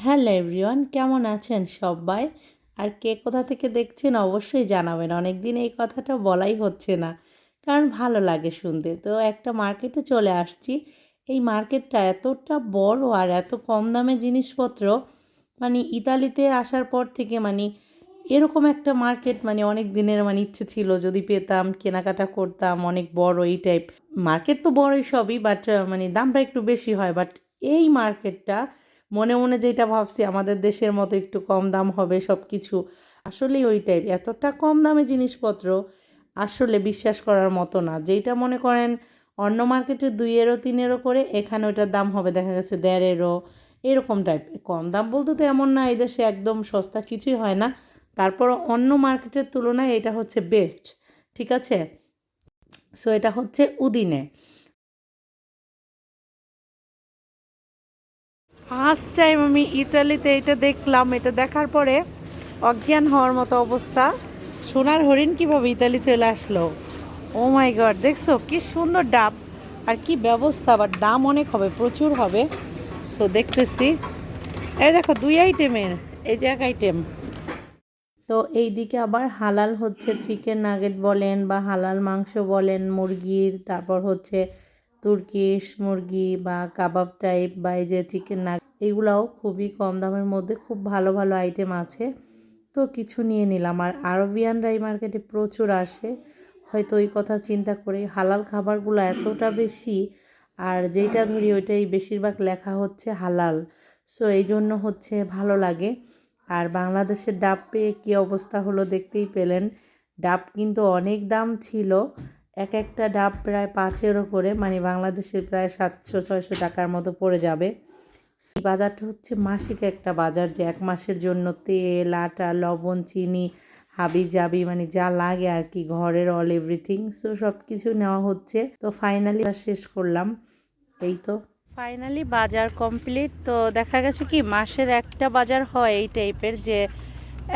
Hello everyone কেমন আছেন সবাই? আর কে কোথা থেকে দেখছেন অবশ্যই জানাবেন। অনেক দিন এই কথাটা বলাই হচ্ছে না, কারণ ভালো লাগে শুনতে। তো একটা মার্কেটে চলে আসছি। এই মার্কেটটা এতটা বড় আর এত কম দামে জিনিসপত্র মানে ইতালিতে আসার পর থেকে মানে এরকম একটা মার্কেট মানে অনেক দিনের মানে ইচ্ছে ছিল। যদি পেতাম, কেনাকাটা করতাম, অনেক বড় এই টাইপ মার্কেট তো বড়ই সবই বাট মানে দামটা একটু বেশি হয়। বাট এই মার্কেটটা মনে মনে যেটা ভাবছি, আমাদের দেশের মতো একটু কম দাম হবে সব কিছু আসলেই ওই টাইপ এতটা কম দামে জিনিসপত্র আসলে বিশ্বাস করার মতো না। যেটা মনে করেন, অন্য মার্কেটে দুই এরো তিন এরো করে এখানে ওটার দাম হবে, দেখা গেছে দেড় এরো এরকম টাইপ কম দাম বলতে তো এমন না, এই দেশে একদম সস্তা কিছুই হয় না। তারপর অন্য মার্কেটের তুলনায় এটা হচ্ছে বেস্ট ঠিক আছে? সো এটা হচ্ছে উদিনে। ফার্স্ট টাইম আমি ইতালিতে এটা দেখলাম, এটা দেখার পরে অজ্ঞান হওয়ার মতো অবস্থা। সোনার হরিণ কীভাবে ইতালি চলে আসলো? ও মাই গড দেখছ? কি সুন্দর ডাব। আর কি ব্যবস্থা, আবার দাম অনেক হবে, প্রচুর হবে। সো দেখতেছি। এই দেখো, দুই আইটেমের এই যে এক আইটেম তো এই দিকে আবার হালাল হচ্ছে চিকেন নাগেট বলেন বা হালাল মাংস বলেন, মুরগির, তারপর হচ্ছে তুর্কিশ মুরগি বা কাবাব টাইপ বা এই যে চিকেন নাগ এগুলাও খুবই কম দামের মধ্যে, খুব ভালো ভালো আইটেম আছে। তো কিছু নিয়ে নিলাম। আর আরবিয়ানরা এই মার্কেটে প্রচুর আসে। হয়তো ওই কথা চিন্তা করে হালাল খাবারগুলো এতটা বেশি, আর যেইটা ধরি ওইটাই বেশিরভাগ লেখা হচ্ছে হালাল। সো এই জন্য হচ্ছে ভালো লাগে। আর বাংলাদেশের ডাব পেয়ে কী অবস্থা হলো দেখতেই পেলেন। ডাব কিন্তু অনেক দাম ছিল। এক একটা ডাব প্রায় পাঁচেরও করে মানে বাংলাদেশের প্রায় সাতশো, ছয়শো টাকার মতো পড়ে যাবে। বাজারটা হচ্ছে মাসিক একটা বাজার যে এক মাসের জন্য তেল, আটা, লবণ, চিনি, হাবি জাবি মানে যা লাগে আর কি, ঘরের অল এভরিথিং সো সব কিছু নেওয়া হচ্ছে। তো ফাইনালি শেষ করলাম। এই তো। ফাইনালি বাজার কমপ্লিট তো দেখা গেছে কি মাসের একটা বাজার হয় এই টাইপের যে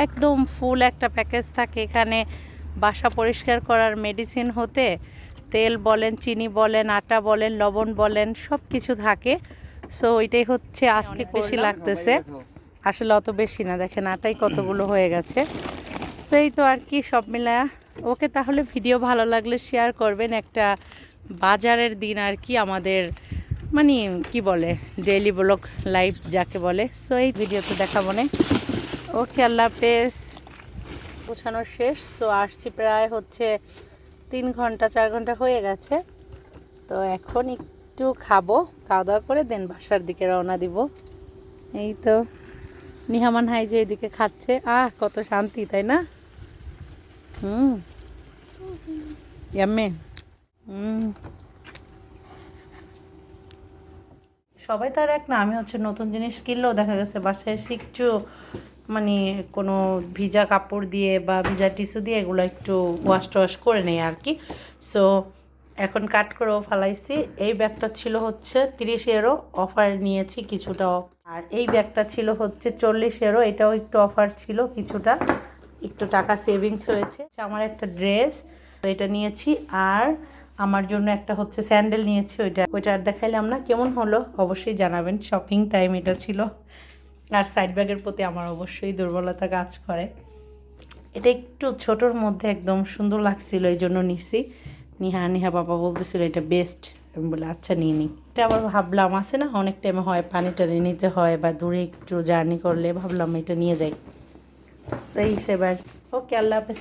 একদম ফুল একটা প্যাকেজ থাকে। এখানে বাসা পরিষ্কার করার মেডিসিন হতে তেল বলেন, চিনি বলেন, আটা বলেন, লবণ বলেন সব কিছু থাকে। সো ওইটাই হচ্ছে আজকে বেশি লাগতেছে। আসলে অত বেশি না দেখেন আটাই কতগুলো হয়ে গেছে। সো এই তো আর কি সব মিলায়া। ওকে তাহলে ভিডিও ভালো লাগলে শেয়ার করবেন একটা বাজারের দিন আর কি আমাদের মানে কি বলে ডেইলি ব্লগ লাইফ যাকে বলে। সো এই ভিডিওতে দেখাবো না। ওকে আল্লাহ হাফেজ। গোছানো শেষ। সো আসছি প্রায় হচ্ছে তিন ঘণ্টা চার ঘণ্টা হয়ে গেছে। তো এখন একটু খাব খাওয়া দাওয়া করে দেন বাসার দিকে রওনা দিব। এই তো নিহামান হাই যে এদিকে খাচ্ছে। আহ, কত শান্তি, তাই না? হুম। ইয়াম্মে। হুম। সবাই তো আর এক না, আমি হচ্ছে নতুন জিনিস কিনলেও দেখা গেছে বাসায় শিখছো মানে কোনো ভিজা কাপড় দিয়ে বা ভিজা টিস্যু দিয়ে এগুলো একটু ওয়াশ টোয়াশ করে নেই আর কি। সো এখন কাট করেও ফালাইছি। এই ব্যাগটা ছিল হচ্ছে তিরিশ এরও অফার নিয়েছি কিছুটা। off। আর এই ব্যাগটা ছিল হচ্ছে চল্লিশ এরও এটাও একটু অফার ছিল কিছুটা। একটু টাকা সেভিংস হয়েছে। আমার একটা ড্রেস এটা নিয়েছি। আর আমার জন্য একটা হচ্ছে স্যান্ডেল নিয়েছি ওইটা। ওইটা আর দেখাইলাম না। কেমন হলো অবশ্যই জানাবেন। শপিং টাইম এটা ছিল। আর সাইড ব্যাগের প্রতি আমার অবশ্যই দুর্বলতা কাজ করে। এটা একটু ছোটোর মধ্যে একদম সুন্দর লাগছিল এই জন্য নিছি। নিহা নিহা বাবা বলতেছিল, এটা বেস্ট আমি বলে আচ্ছা নিয়ে নিই এটা আবার ভাবলাম, আছে না? অনেক টাইমে হয়, পানি টানি নিতে হয় বা দূরে একটু জার্নি করলে ভাবলাম এটা নিয়ে যাই। সেই হিসেবে ওকে আল্লাহ হাফেজ